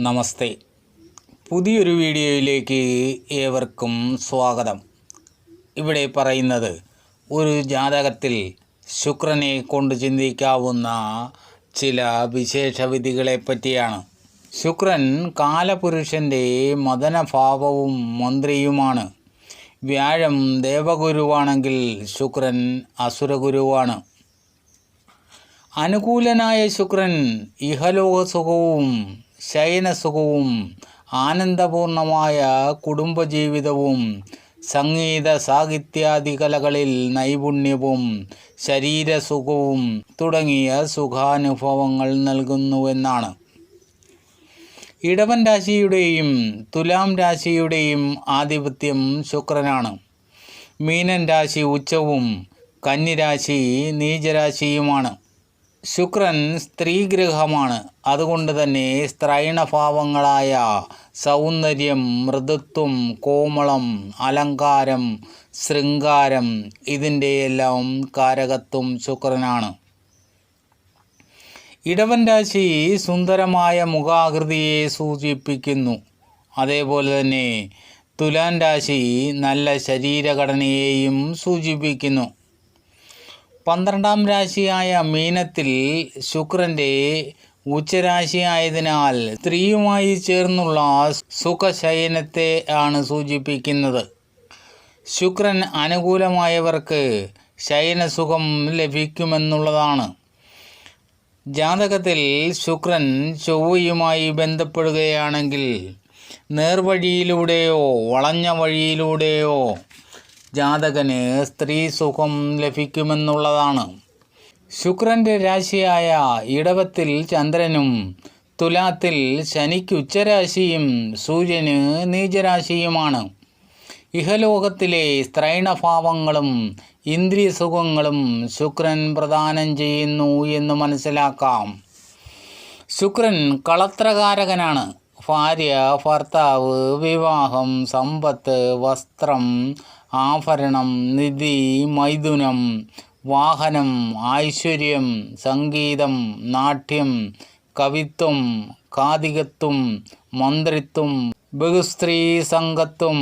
നമസ്തേ. പുതിയൊരു വീഡിയോയിലേക്ക് ഏവർക്കും സ്വാഗതം. ഇവിടെ പറയുന്നത് ഒരു ജാതകത്തിൽ ശുക്രനെ കൊണ്ട് ചിന്തിക്കാവുന്ന ചില വിശേഷവിധികളെ പറ്റിയാണ്. ശുക്രൻ കാലപുരുഷന്റെ മദനഭാവവും മന്ത്രിയുമാണ്. വ്യാഴം ദേവഗുരുവാണെങ്കിൽ ശുക്രൻ അസുരഗുരുവാണ്. അനുകൂലനായ ശുക്രൻ ഇഹലോകസുഖവും ശയനസുഖവും ആനന്ദപൂർണമായ കുടുംബജീവിതവും സംഗീത സാഹിത്യാദി കലകളിൽ നൈപുണ്യവും ശരീരസുഖവും തുടങ്ങിയ സുഖാനുഭവങ്ങൾ നൽകുന്നുവെന്നാണ്. ഇടവൻ രാശിയുടെയും തുലാം രാശിയുടെയും ആധിപത്യം ശുക്രനാണ്. മീനൻ രാശി ഉച്ചവും കന്നിരാശി നീചരാശിയുമാണ്. ശുക്രൻ സ്ത്രീഗ്രഹമാണ് അതുകൊണ്ട് തന്നെ സ്ത്രൈണഭാവങ്ങളായ സൗന്ദര്യം മൃദുത്വം കോമളം അലങ്കാരം ശൃംഗാരം ഇതിന്റെയെല്ലാം കാരകത്വം ശുക്രനാണ്. ഇടവൻ രാശി സുന്ദരമായ മുഖാകൃതിയെ സൂചിപ്പിക്കുന്നു. അതേപോലെ തന്നെ തുലാൻ രാശി നല്ല ശരീരഘടനയെയും സൂചിപ്പിക്കുന്നു. പന്ത്രണ്ടാം രാശിയായ മീനത്തിൽ ശുക്രന്റെ ഉച്ചരാശിയായതിനാൽ സ്ത്രീയുമായി ചേർന്നുള്ള സുഖശയനത്തെ ആണ് സൂചിപ്പിക്കുന്നത്. ശുക്രൻ അനുകൂലമായവർക്ക് ശയനസുഖം ലഭിക്കുമെന്നുള്ളതാണ്. ജാതകത്തിൽ ശുക്രൻ ചൊവ്വയുമായി ബന്ധപ്പെടുകയാണെങ്കിൽ നേർവഴിയിലൂടെയോ വളഞ്ഞ വഴിയിലൂടെയോ ജാതകന് സ്ത്രീ സുഖം ലഭിക്കുമെന്നുള്ളതാണ്. ശുക്രന്റെ രാശിയായ ഇടവത്തിൽ ചന്ദ്രനും തുലാത്തിൽ ശനിക്ക് ഉച്ചരാശിയും സൂര്യന് നീചരാശിയുമാണ്. ഇഹലോകത്തിലെ സ്ത്രൈണഭാവങ്ങളും ഇന്ദ്രിയ സുഖങ്ങളും ശുക്രൻ പ്രദാനം ചെയ്യുന്നു എന്ന് മനസ്സിലാക്കാം. ശുക്രൻ കളത്രകാരകനാണ്. ഭാര്യ ഭർത്താവ് വിവാഹം സമ്പത്ത് വസ്ത്രം ആഭരണം നിധി മൈഥുനം വാഹനം ഐശ്വര്യം സംഗീതം നാട്യം കവിത്വം കാതികത്വം മന്ത്രിത്വം ബഹുസ്ത്രീ സംഘത്വം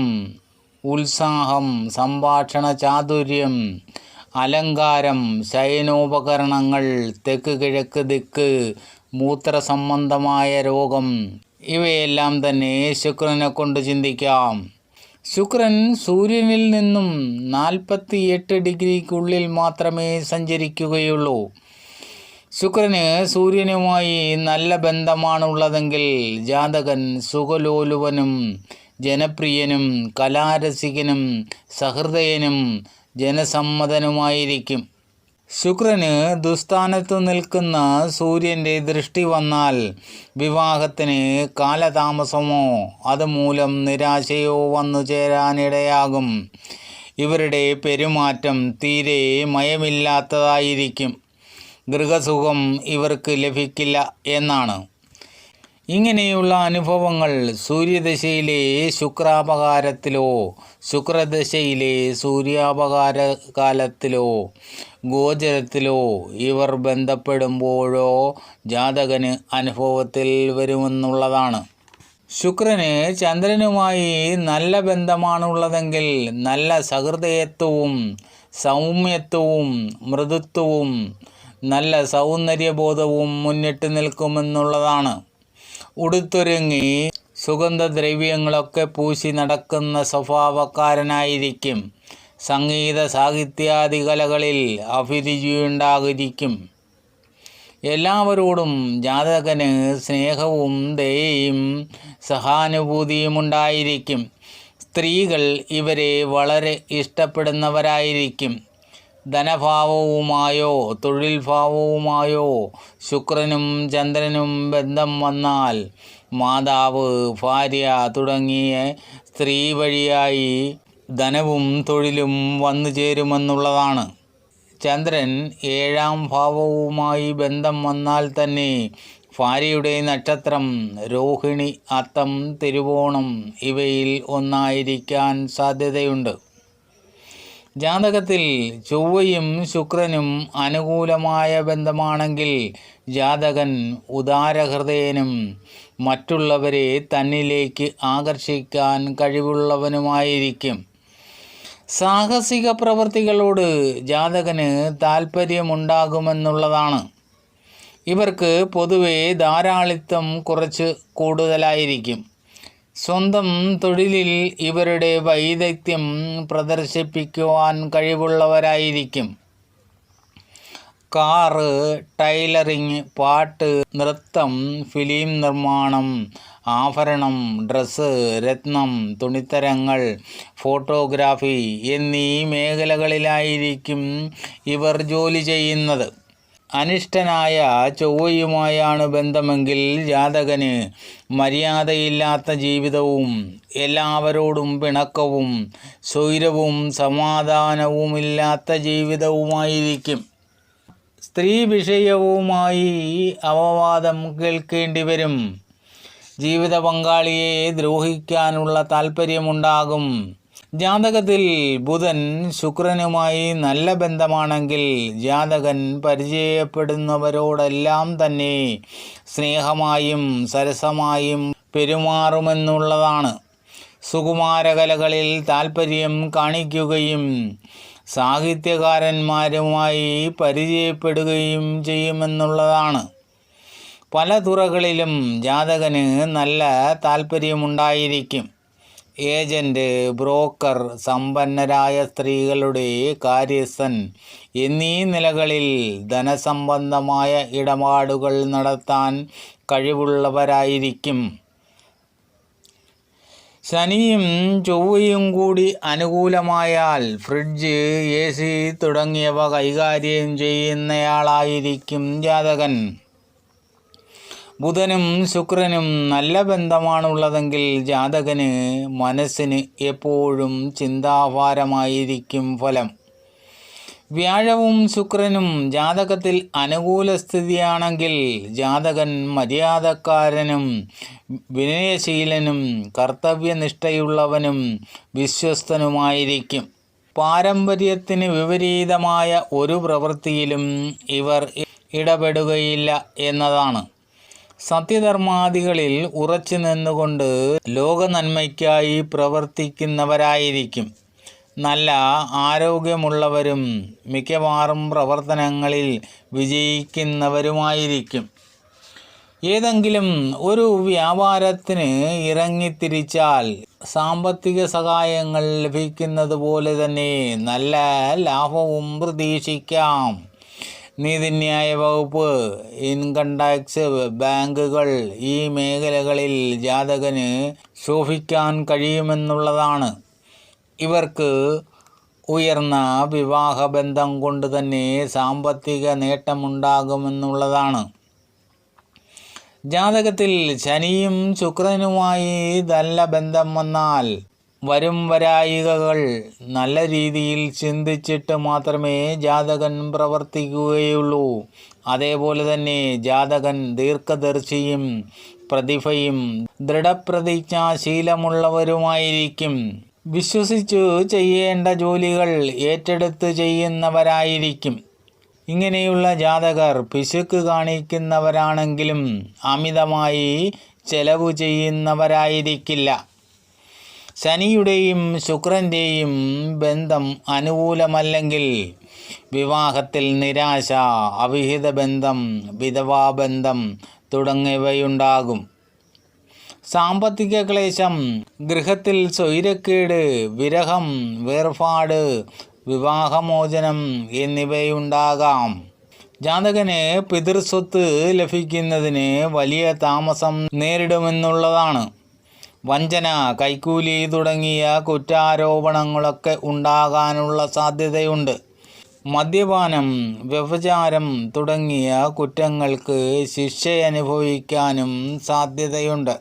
ഉത്സാഹം സംഭാഷണ ചാതുര്യം അലങ്കാരം ശയനോപകരണങ്ങൾ തെക്ക് കിഴക്ക് ദിക്ക് മൂത്രസംബന്ധമായ രോഗം ഇവയെല്ലാം തന്നെ ശുക്രനെ കൊണ്ട് ചിന്തിക്കാം. ശുക്രൻ സൂര്യനിൽ നിന്നും നാൽപ്പത്തി എട്ട് ഡിഗ്രിക്കുള്ളിൽ മാത്രമേ സഞ്ചരിക്കുകയുള്ളൂ. ശുക്രന് സൂര്യനുമായി നല്ല ബന്ധമാണുള്ളതെങ്കിൽ ജാതകൻ സുഖലോലുവനും ജനപ്രിയനും കലാരസികനും സഹൃദയനും ജനസമ്മതനുമായിരിക്കും. ശുക്രന് ദുസ്ഥാനത്ത് നിൽക്കുന്ന സൂര്യന്റെ ദൃഷ്ടി വന്നാൽ വിവാഹത്തിന് കാലതാമസമോ അതുമൂലം നിരാശയോ വന്നു ചേരാനിടയാകും. ഇവരുടെ പെരുമാറ്റം തീരെ മയമില്ലാത്തതായിരിക്കും. ഗൃഹസുഖം ഇവർക്ക് ലഭിക്കില്ല എന്നാണ്. ഇങ്ങനെയുള്ള അനുഭവങ്ങൾ സൂര്യദശയിലെ ശുക്രാപകാരത്തിലോ ശുക്രദശയിലെ സൂര്യാപകാര കാലത്തിലോ ഗോചരത്തിലോ ഇവർ ബന്ധപ്പെടുമ്പോഴോ ജാതകന് അനുഭവത്തിൽ വരുമെന്നുള്ളതാണ്. ശുക്രന് ചന്ദ്രനുമായി നല്ല ബന്ധമാണുള്ളതെങ്കിൽ നല്ല സഹൃദയത്വവും സൗമ്യത്വവും മൃദുത്വവും നല്ല സൗന്ദര്യബോധവും മുന്നിട്ട് നിൽക്കുമെന്നുള്ളതാണ്. ഉടുത്തൊരുങ്ങി സുഗന്ധദ്രവ്യങ്ങളൊക്കെ പൂശി നടക്കുന്ന സ്വഭാവക്കാരനായിരിക്കും. സംഗീത സാഹിത്യാദി കലകളിൽ അഭിരുചിയുണ്ടാകിരിക്കും. എല്ലാവരോടും ജാതകന് സ്നേഹവും ദയയും സഹാനുഭൂതിയും ഉണ്ടായിരിക്കും സ്ത്രീകൾ ഇവരെ വളരെ ഇഷ്ടപ്പെടുന്നവരായിരിക്കും. ധനഭാവവുമായോ തൊഴിൽ ഭാവവുമായോ ശുക്രനും ചന്ദ്രനും ബന്ധം വന്നാൽ മാതാവ് ഭാര്യ തുടങ്ങിയ സ്ത്രീ വഴിയായി ധനവും തൊഴിലും വന്നു ചേരുമെന്നുള്ളതാണ്. ചന്ദ്രൻ ഏഴാം ഭാവവുമായി ബന്ധം വന്നാൽ തന്നെ ഭാര്യയുടെ നക്ഷത്രം രോഹിണി അത്തം തിരുവോണം ഇവയിൽ ഒന്നായിരിക്കാൻ സാധ്യതയുണ്ട്. ജാതകത്തിൽ ചൊവ്വയും ശുക്രനും അനുകൂലമായ ബന്ധമാണെങ്കിൽ ജാതകൻ ഉദാരഹൃദയനും മറ്റുള്ളവരെ തന്നിലേക്ക് ആകർഷിക്കാൻ കഴിവുള്ളവനുമായിരിക്കും. സാഹസിക പ്രവൃത്തികളോട് ജാതകന് താൽപ്പര്യമുണ്ടാകുമെന്നുള്ളതാണ്. ഇവർക്ക് പൊതുവെ ധാരാളിത്തം കുറച്ച് കൂടുതലായിരിക്കും. സ്വന്തം തൊഴിലിൽ ഇവരുടെ വൈദഗ്ധ്യം പ്രദർശിപ്പിക്കുവാൻ കഴിവുള്ളവരായിരിക്കും. കാറ് ടൈലറിങ് പാട്ട് നൃത്തം ഫിലിം നിർമ്മാണം ആഭരണം ഡ്രസ്സ് രത്നം തുണിത്തരങ്ങൾ ഫോട്ടോഗ്രാഫി എന്നീ മേഖലകളിലായിരിക്കും ഇവർ ജോലി ചെയ്യുന്നത്. അനിഷ്ടനായ ചൊവ്വയുമായാണ് ബന്ധമെങ്കിൽ ജാതകന് മര്യാദയില്ലാത്ത ജീവിതവും എല്ലാവരോടും പിണക്കവും സ്വൈരവും സമാധാനവുമില്ലാത്ത ജീവിതവുമായിരിക്കും. സ്ത്രീ വിഷയവുമായി അവവാദം കേൾക്കേണ്ടി വരും. ജീവിത പങ്കാളിയെ ദ്രോഹിക്കാനുള്ള താല്പര്യമുണ്ടാകും ജാതകത്തിൽ ബുധൻ ശുക്രനുമായി നല്ല ബന്ധമാണെങ്കിൽ ജാതകൻ പരിചയപ്പെടുന്നവരോടെല്ലാം തന്നെ സ്നേഹമായും സരസമായും പെരുമാറുമെന്നുള്ളതാണ്. സുകുമാരകലകളിൽ താൽപ്പര്യം കാണിക്കുകയും സാഹിത്യകാരന്മാരുമായി പരിചയപ്പെടുകയും ചെയ്യുമെന്നുള്ളതാണ്. പല തുറകളിലും ജാതകന് നല്ല താല്പര്യമുണ്ടായിരിക്കും ഏജന്റ് ബ്രോക്കർ സമ്പന്നരായ സ്ത്രീകളുടെ കാര്യസ്ഥൻ എന്നീ നിലകളിൽ ധനസംബന്ധമായ ഇടപാടുകൾ നടത്താൻ കഴിവുള്ളവരായിരിക്കും. ശനിയും ചൊവ്വയും കൂടി അനുകൂലമായാൽ ഫ്രിഡ്ജ് എ സി തുടങ്ങിയവ കൈകാര്യം ചെയ്യുന്നയാളായിരിക്കും ജാതകൻ. ബുധനും ശുക്രനും നല്ല ബന്ധമാണുള്ളതെങ്കിൽ ജാതകന് മനസ്സിന് എപ്പോഴും ചിന്താഭാരമായിരിക്കും ഫലം. വ്യാഴവും ശുക്രനും ജാതകത്തിൽ അനുകൂല സ്ഥിതിയാണെങ്കിൽ ജാതകൻ മര്യാദക്കാരനും വിനയശീലനും കർത്തവ്യനിഷ്ഠയുള്ളവനും വിശ്വസ്തനുമായിരിക്കും. പാരമ്പര്യത്തിന് വിപരീതമായ ഒരു പ്രവൃത്തിയിലും ഇവർ ഇടപെടുകയില്ല എന്നതാണ്. സത്യധർമാദികളിൽ ഉറച്ചു നിന്നുകൊണ്ട് ലോക നന്മയ്ക്കായി പ്രവർത്തിക്കുന്നവരായിരിക്കും. നല്ല ആരോഗ്യമുള്ളവരും മിക്കവാറും പ്രവർത്തനങ്ങളിൽ വിജയിക്കുന്നവരുമായിരിക്കും. ഏതെങ്കിലും ഒരു വ്യാപാരത്തിന് ഇറങ്ങിത്തിരിച്ചാൽ സാമ്പത്തിക സഹായങ്ങൾ ലഭിക്കുന്നത് പോലെ തന്നെ നല്ല ലാഭവും പ്രതീക്ഷിക്കാം. നീതിന്യായ വകുപ്പ് ഇൻകം ടാക്സ് ബാങ്കുകൾ ഈ മേഖലകളിൽ ജാതകന് ശോഭിക്കാൻ കഴിയുമെന്നുള്ളതാണ്. ഇവർക്ക് ഉയർന്ന വിവാഹബന്ധം കൊണ്ട് തന്നെ സാമ്പത്തിക നേട്ടമുണ്ടാകുമെന്നുള്ളതാണ്. ജാതകത്തിൽ ശനിയും ശുക്രനുമായി നല്ല ബന്ധം വന്നാൽ വരും വരായികകൾ. നല്ല രീതിയിൽ ചിന്തിച്ചിട്ട് മാത്രമേ ജാതകൻ പ്രവർത്തിക്കുകയുള്ളൂ. അതേപോലെ തന്നെ ജാതകൻ ദീർഘദർശിയും പ്രതിഭയും ദൃഢപ്രതിജ്ഞാശീലമുള്ളവരുമായിരിക്കും. വിശ്വസിച്ചു ചെയ്യേണ്ട ജോലികൾ ഏറ്റെടുത്ത് ചെയ്യുന്നവരായിരിക്കും. ഇങ്ങനെയുള്ള ജാതകർ പിശുക്ക് കാണിക്കുന്നവരാണെങ്കിലും അമിതമായി ചെലവ് ചെയ്യുന്നവരായിരിക്കില്ല. ശനിയുടെയും ശുക്രന്റെയും ബന്ധം അനുകൂലമല്ലെങ്കിൽ വിവാഹത്തിൽ നിരാശ അവിഹിത ബന്ധം വിധവാ വിധവാബന്ധം തുടങ്ങിയവയുണ്ടാകും. സാമ്പത്തിക ക്ലേശം ഗൃഹത്തിൽ സ്വൈരക്കേട് വിരഹം വേർപാട് വിവാഹമോചനം എന്നിവയുണ്ടാകാം. ജാതകന് പിതൃസ്വത്ത് ലഭിക്കുന്നതിന് വലിയ താമസം നേരിടുമെന്നുള്ളതാണ്. വഞ്ചന കൈക്കൂലി തുടങ്ങിയ കുറ്റാരോപണങ്ങളൊക്കെ ഉണ്ടാകാനുള്ള സാധ്യതയുണ്ട്. മദ്യപാനം വ്യഭചാരം തുടങ്ങിയ കുറ്റങ്ങൾക്ക് ശിക്ഷയനുഭവിക്കാനും സാധ്യതയുണ്ട്.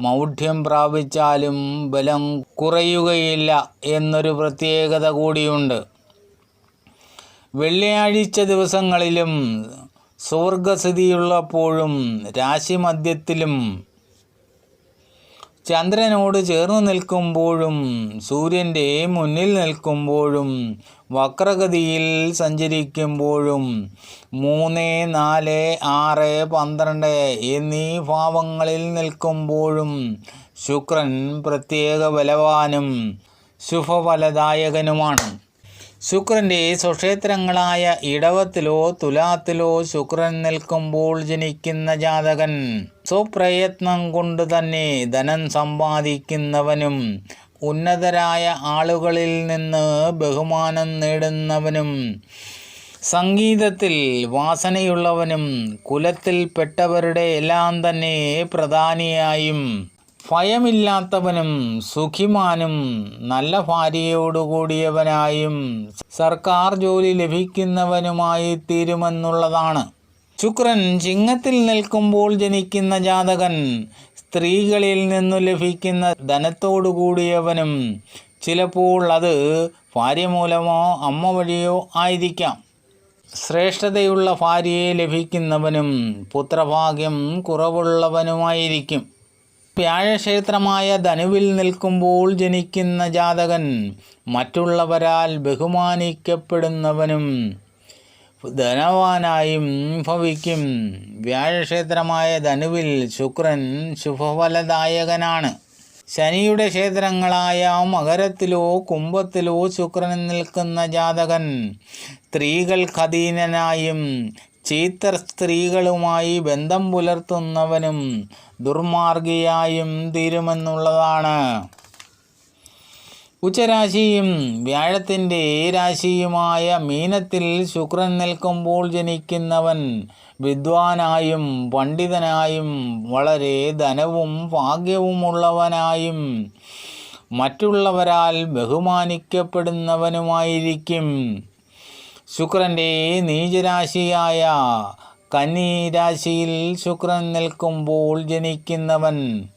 മൗഢ്യം പ്രാപിച്ചാലും ബലം കുറയുകയില്ല എന്നൊരു പ്രത്യേകത കൂടിയുണ്ട്. വെള്ളിയാഴ്ച ദിവസങ്ങളിലും സ്വർഗസ്ഥിതിയുള്ളപ്പോഴും രാശിമധ്യത്തിലും ചന്ദ്രനോട് ചേർന്ന് നിൽക്കുമ്പോഴും സൂര്യന്റെ മുന്നിൽ നിൽക്കുമ്പോഴും വക്രഗതിയിൽ സഞ്ചരിക്കുമ്പോഴും മൂന്ന് നാല് ആറ് പന്ത്രണ്ട് എന്നീ ഭാവങ്ങളിൽ നിൽക്കുമ്പോഴും ശുക്രൻ പ്രത്യേക ബലവാനും ശുഭഫലദായകനുമാണ്. ശുക്രന്റെ സ്വക്ഷേത്രങ്ങളായ ഇടവത്തിലോ തുലാത്തിലോ ശുക്രൻ നിൽക്കുമ്പോൾ ജനിക്കുന്ന ജാതകൻ സ്വപ്രയത്നം കൊണ്ട് തന്നെ ധനം സമ്പാദിക്കുന്നവനും ഉന്നതരായ ആളുകളിൽ നിന്ന് ബഹുമാനം നേടുന്നവനും സംഗീതത്തിൽ വാസനയുള്ളവനും കുലത്തിൽപ്പെട്ടവരുടെ എല്ലാം തന്നെ പ്രധാനിയായും ഭയമില്ലാത്തവനും സുഖിമാനും നല്ല ഭാര്യയോടുകൂടിയവനായും സർക്കാർ ജോലി ലഭിക്കുന്നവനുമായി തീരുമെന്നുള്ളതാണ്. ശുക്രൻ ചിങ്ങത്തിൽ നിൽക്കുമ്പോൾ ജനിക്കുന്ന ജാതകൻ സ്ത്രീകളിൽ നിന്നു ലഭിക്കുന്ന ധനത്തോടുകൂടിയവനും ചിലപ്പോൾ അത് ഭാര്യ മൂലമോ അമ്മ വഴിയോ ആയിരിക്കാം. ശ്രേഷ്ഠതയുള്ള ഭാര്യയെ ലഭിക്കുന്നവനും പുത്രഭാഗ്യം കുറവുള്ളവനുമായിരിക്കും. വ്യാഴക്ഷേത്രമായ ധനുവിൽ നിൽക്കുമ്പോൾ ജനിക്കുന്ന ജാതകൻ മറ്റുള്ളവരാൽ ബഹുമാനിക്കപ്പെടുന്നവനും ധനവാനായും ഭവിക്കും. വ്യാഴക്ഷേത്രമായ ധനുവിൽ ശുക്രൻ ശുഭഫലദായകനാണ്. ശനിയുടെ ക്ഷേത്രങ്ങളായ മകരത്തിലോ കുംഭത്തിലോ ശുക്രൻ നിൽക്കുന്ന ജാതകൻ സ്ത്രീകൾക്കധീനനായും ചീത്ത സ്ത്രീകളുമായി ബന്ധം പുലർത്തുന്നവനും ദുർമാർഗിയായും തീരുമെന്നുള്ളതാണ്. ഉച്ചരാശിയും വ്യാഴത്തിന്റെ രാശിയുമായ മീനത്തിൽ ശുക്രൻ നിൽക്കുമ്പോൾ ജനിക്കുന്നവൻ വിദ്വാനായും പണ്ഡിതനായും വളരെ ധനവും ഭാഗ്യവുമുള്ളവനായും മറ്റുള്ളവരാൽ ബഹുമാനിക്കപ്പെടുന്നവനുമായിരിക്കും. ശുക്രന്റെ നീചരാശിയായ കന്നി രാശിയിൽ ശുക്രൻ നിൽക്കുമ്പോൾ ജനിക്കുന്നവൻ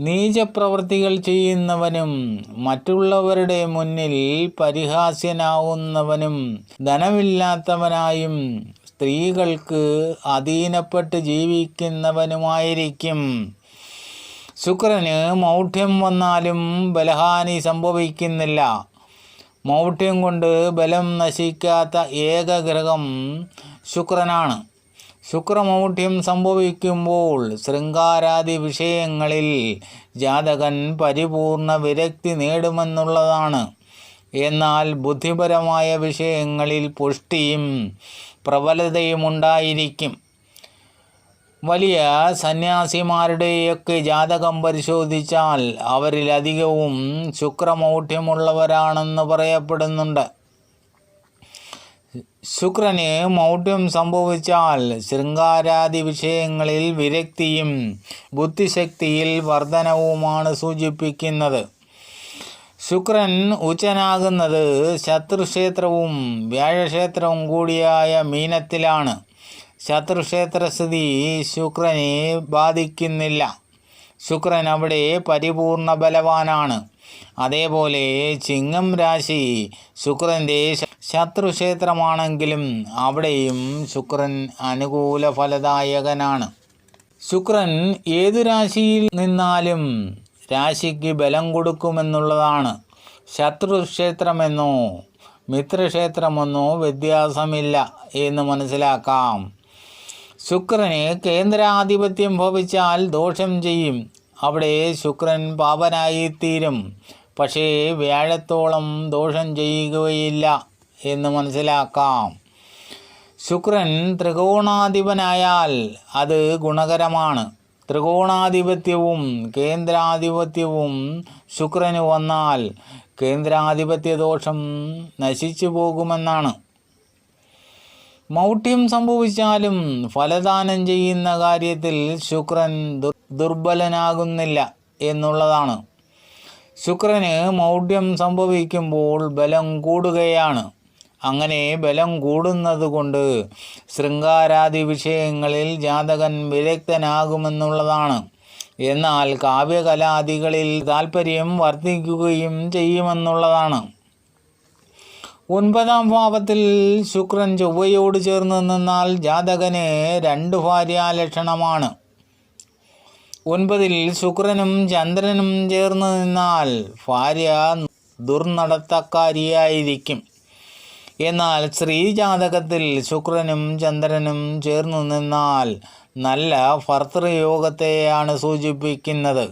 നീചപ്രവൃത്തികൾ ചെയ്യുന്നവനും മറ്റുള്ളവരുടെ മുന്നിൽ പരിഹാസ്യനാവുന്നവനും ധനമില്ലാത്തവനായും സ്ത്രീകൾക്ക് അധീനപ്പെട്ട് ജീവിക്കുന്നവനുമായിരിക്കും. ശുക്രന് മൗഢ്യം വന്നാലും ബലഹാനി സംഭവിക്കുന്നില്ല. മൗഢ്യം കൊണ്ട് ബലം നശിക്കാത്ത ഏക ഗ്രഹം ശുക്രനാണ്. ശുക്രമൗഢ്യം സംഭവിക്കുമ്പോൾ ശൃംഗാരാദി വിഷയങ്ങളിൽ ജാതകൻ പരിപൂർണ വിരക്തി നേടുമെന്നുള്ളതാണ്. എന്നാൽ ബുദ്ധിപരമായ വിഷയങ്ങളിൽ പുഷ്ടിയും പ്രബലതയും ഉണ്ടായിരിക്കും. വലിയ സന്യാസിമാരുടെയൊക്കെ ജാതകം പരിശോധിച്ചാൽ അവരിലധികവും ശുക്രമൗഢ്യമുള്ളവരാണെന്ന് പറയപ്പെടുന്നുണ്ട്. ശുക്രന് മൗഢ്യം സംഭവിച്ചാൽ ശൃംഗാരാദി വിഷയങ്ങളിൽ വിരക്തിയും ബുദ്ധിശക്തിയിൽ വർധനവുമാണ് സൂചിപ്പിക്കുന്നത്. ശുക്രൻ ഉച്ചനാകുന്നത് ശത്രുക്ഷേത്രവും വ്യാഴക്ഷേത്രവും കൂടിയായ മീനത്തിലാണ്. ശത്രുക്ഷേത്രസ്ഥിതി ശുക്രനെ ബാധിക്കുന്നില്ല. ശുക്രൻ അവിടെ പരിപൂർണ ബലവാനാണ്. അതേപോലെ ചിങ്ങം രാശി ശുക്രന്റെ ശത്രുക്ഷേത്രമാണെങ്കിലും അവിടെയും ശുക്രൻ അനുകൂല ഫലദായകനാണ് ശുക്രൻ ഏതു രാശിയിൽ നിന്നാലും രാശിക്ക് ബലം കൊടുക്കുമെന്നുള്ളതാണ്. ശത്രുക്ഷേത്രമെന്നോ മിത്രക്ഷേത്രമെന്നോ വ്യത്യാസമില്ല എന്ന് മനസ്സിലാക്കാം. ശുക്രന് കേന്ദ്രാധിപത്യം ഭവിച്ചാൽ ദോഷം ചെയ്യും. അവിടെ ശുക്രൻ പാപനായിത്തീരും. പക്ഷേ വ്യാഴത്തോളം ദോഷം ചെയ്യുകയില്ല എന്ന് മനസ്സിലാക്കാം. ശുക്രൻ ത്രികോണാധിപനായാൽ അത് ഗുണകരമാണ്. ത്രികോണാധിപത്യവും കേന്ദ്രാധിപത്യവും ശുക്രന് വന്നാൽ കേന്ദ്രാധിപത്യ ദോഷം നശിച്ചു പോകുമെന്നാണ്. മൗഢ്യം സംഭവിച്ചാലും ഫലദാനം ചെയ്യുന്ന കാര്യത്തിൽ ശുക്രൻ ദുർ ദുർബലനാകുന്നില്ല എന്നുള്ളതാണ്. ശുക്രന് മൗഢ്യം സംഭവിക്കുമ്പോൾ ബലം കൂടുകയാണ്. അങ്ങനെ ബലം കൂടുന്നത് കൊണ്ട് ശൃംഗാരാദി വിഷയങ്ങളിൽ ജാതകൻ വിദഗ്ധനാകുമെന്നുള്ളതാണ് എന്നാൽ കാവ്യകലാദികളിൽ താല്പര്യം വർദ്ധിക്കുകയും ചെയ്യുമെന്നുള്ളതാണ്. ഒൻപതാം ഭാവത്തിൽ ശുക്രൻ ചൊവ്വയോട് ചേർന്ന് നിന്നാൽ ജാതകന് രണ്ട് ഭാര്യാലക്ഷണമാണ് ഒൻപതിൽ ശുക്രനും ചന്ദ്രനും ചേർന്ന് നിന്നാൽ ഭാര്യ ദുർനടത്തക്കാരിയായിരിക്കും. എന്നാൽ സ്ത്രീജാതകത്തിൽ ശുക്രനും ചന്ദ്രനും ചേർന്നു നിന്നാൽ നല്ല ഭർത്തൃയോഗത്തെയാണ് സൂചിപ്പിക്കുന്നത്.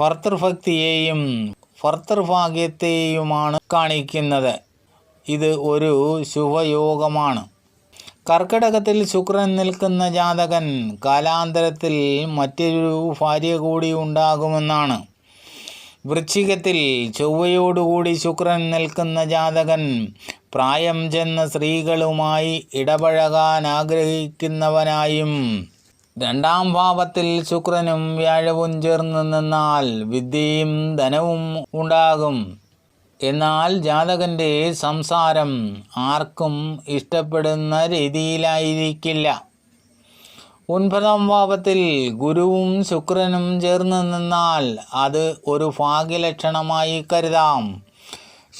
ഭർത്തൃഭക്തിയെയും ഭർത്തൃഭാഗ്യത്തെയുമാണ് കാണിക്കുന്നത്. ഇത് ഒരു ശുഭയോഗമാണ്. കർക്കിടകത്തിൽ ശുക്രൻ നിൽക്കുന്ന ജാതകൻ കാലാന്തരത്തിൽ മറ്റൊരു ഭാര്യ കൂടി ഉണ്ടാകുമെന്നാണ്. വൃശ്ചികത്തിൽ ചൊവ്വയോടുകൂടി ശുക്രൻ നിൽക്കുന്ന ജാതകൻ പ്രായം ചെന്ന സ്ത്രീകളുമായി ഇടപഴകാൻ ആഗ്രഹിക്കുന്നവനായും രണ്ടാം ഭാവത്തിൽ ശുക്രനും വ്യാഴവും ചേർന്ന് നിന്നാൽ വിദ്യയും ധനവും ഉണ്ടാകും. എന്നാൽ ജാതകന്റെ സംസാരം ആർക്കും ഇഷ്ടപ്പെടുന്ന രീതിയിലായിരിക്കില്ല. ഒൻപതാം ഭാവത്തിൽ ഗുരുവും ശുക്രനും ചേർന്ന് നിന്നാൽ അത് ഒരു ഭാഗ്യലക്ഷണമായി കരുതാം.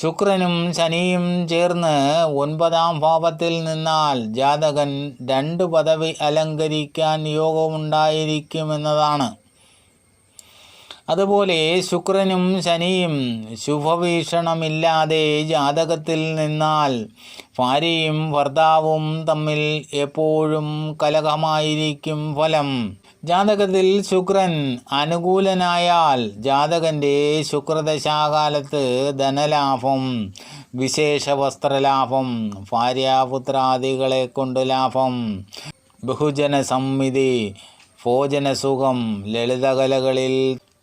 ശുക്രനും ശനിയും ചേർന്ന് ഒൻപതാം ഭാവത്തിൽ നിന്നാൽ ജാതകൻ രണ്ട് പദവി അലങ്കരിക്കാൻ യോഗമുണ്ടായിരിക്കുമെന്നതാണ്. അതുപോലെ ശുക്രനും ശനിയും ശുഭവീക്ഷണമില്ലാതെ ജാതകത്തിൽ നിന്നാൽ ഭാര്യയും ഭർത്താവും തമ്മിൽ എപ്പോഴും കലഹമായിരിക്കും ഫലം. ജാതകത്തിൽ ശുക്രൻ അനുകൂലനായാൽ ജാതകന്റെ ശുക്രദശാകാലത്ത് ധനലാഭം വിശേഷ വസ്ത്രലാഭം ഭാര്യാപുത്രാദികളെ കൊണ്ട് ലാഭം ബഹുജന സംവിധി ഭോജനസുഖം ലളിതകലകളിൽ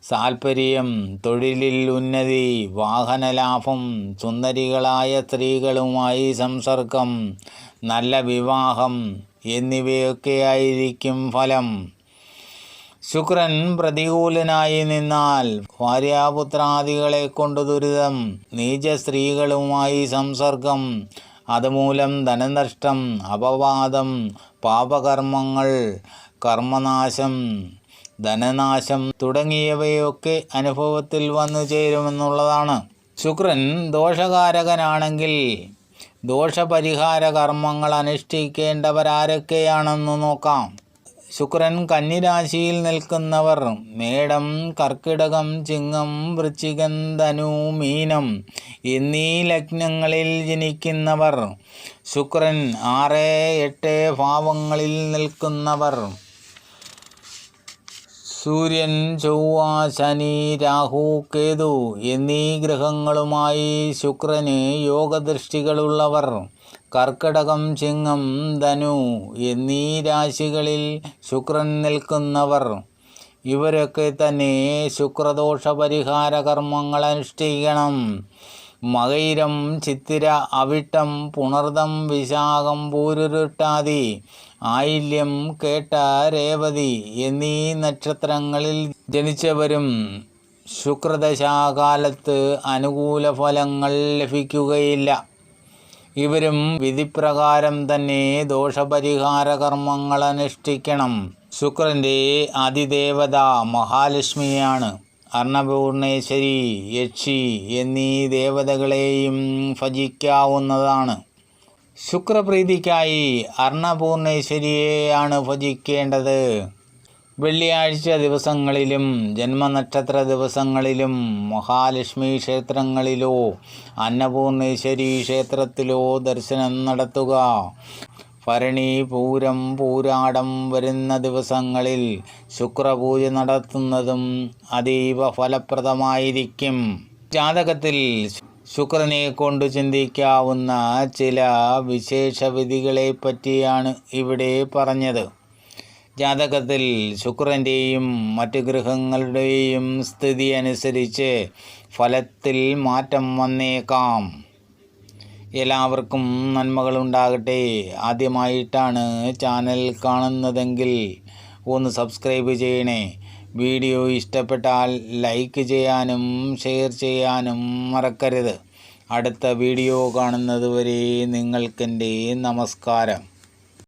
താൽപ്പര്യം തൊഴിലിൽ ഉന്നതി വാഹനലാഭം സുന്ദരികളായ സ്ത്രീകളുമായി സംസർഗം നല്ല വിവാഹം എന്നിവയൊക്കെയായിരിക്കും ഫലം. ശുക്രൻ പ്രതികൂലനായി നിന്നാൽ ഭാര്യാപുത്രാദികളെ കൊണ്ട് ദുരിതം നീച സ്ത്രീകളുമായി സംസർഗം അതുമൂലം ധനനഷ്ടം അപവാദം പാപകർമ്മങ്ങൾ കർമ്മനാശം ധനനാശം തുടങ്ങിയവയൊക്കെ അനുഭവത്തിൽ വന്നു ചേരുമെന്നുള്ളതാണ്. ശുക്രൻ ദോഷകാരകനാണെങ്കിൽ ദോഷപരിഹാര കർമ്മങ്ങൾ അനുഷ്ഠിക്കേണ്ടവരാരൊക്കെയാണെന്ന് നോക്കാം. ശുക്രൻ കന്നിരാശിയിൽ നിൽക്കുന്നവർ മേടം കർക്കിടകം ചിങ്ങം വൃശ്ചികൻ ധനു മീനം എന്നീ ലഗ്നങ്ങളിൽ ജനിക്കുന്നവർ. ശുക്രൻ ആറ് എട്ട് ഭാവങ്ങളിൽ നിൽക്കുന്നവർ. സൂര്യൻ ചൊവ്വ ശനി രാഹു കേതു എന്നീ ഗ്രഹങ്ങളുമായി ശുക്രന് യോഗദൃഷ്ടികളുള്ളവർ കർക്കടകം ചിങ്ങം ധനു എന്നീ രാശികളിൽ ശുക്രൻ നിൽക്കുന്നവർ. ഇവരൊക്കെ തന്നെ ശുക്രദോഷ പരിഹാര കർമ്മങ്ങൾ അനുഷ്ഠിക്കണം. മകൈരം ചിത്തിര അവിട്ടം പുണർദം വിശാഖം പൂരുരുട്ടാതി ആയില്യം കേട്ട രേവതി എന്നീ നക്ഷത്രങ്ങളിൽ ജനിച്ചവരും ശുക്രദശാകാലത്ത് അനുകൂല ഫലങ്ങൾ ലഭിക്കുകയില്ല. ഇവരും വിധിപ്രകാരം തന്നെ ദോഷപരിഹാര കർമ്മങ്ങൾ അനുഷ്ഠിക്കണം ശുക്രന്റെ അതിദേവത മഹാലക്ഷ്മിയാണ്. അർണപൂർണേശ്വരി യക്ഷി എന്നീ ദേവതകളെയും ഭജിക്കാവുന്നതാണ്. ശുക്രപ്രീതിക്കായി അർണപൂർണേശ്വരിയെയാണ് ഭജിക്കേണ്ടത്. വെള്ളിയാഴ്ച ദിവസങ്ങളിലും ജന്മനക്ഷത്ര ദിവസങ്ങളിലും മഹാലക്ഷ്മി ക്ഷേത്രങ്ങളിലോ അന്നപൂർണേശ്വരി ക്ഷേത്രത്തിലോ ദർശനം നടത്തുക. ഭരണി പൂരം പൂരാടം വരുന്ന ദിവസങ്ങളിൽ ശുക്രപൂജ നടത്തുന്നതും അതീവ ഫലപ്രദമായിരിക്കും. ജാതകത്തിൽ ശുക്രനെ കൊണ്ട് ചിന്തിക്കാവുന്ന ചില വിശേഷ വിധികളെ പറ്റിയാണ് ഇവിടെ പറഞ്ഞത്. ജാതകത്തിൽ ശുക്രന്റെയും മറ്റ് ഗ്രഹങ്ങളുടെയും സ്ഥിതി അനുസരിച്ച് ഫലത്തിൽ മാറ്റം വന്നേക്കാം. എല്ലാവർക്കും നന്മകളുണ്ടാകട്ടെ. ആദ്യമായിട്ടാണ് ചാനൽ കാണുന്നതെങ്കിൽ ഒന്ന് സബ്സ്ക്രൈബ് ചെയ്യണേ. വീഡിയോ ഇഷ്ടപ്പെട്ടാൽ ലൈക്ക് ചെയ്യാനും ഷെയർ ചെയ്യാനും മറക്കരുത്. അടുത്ത വീഡിയോ കാണുന്നതുവരെ നിങ്ങൾക്കെന്റെ നമസ്കാരം.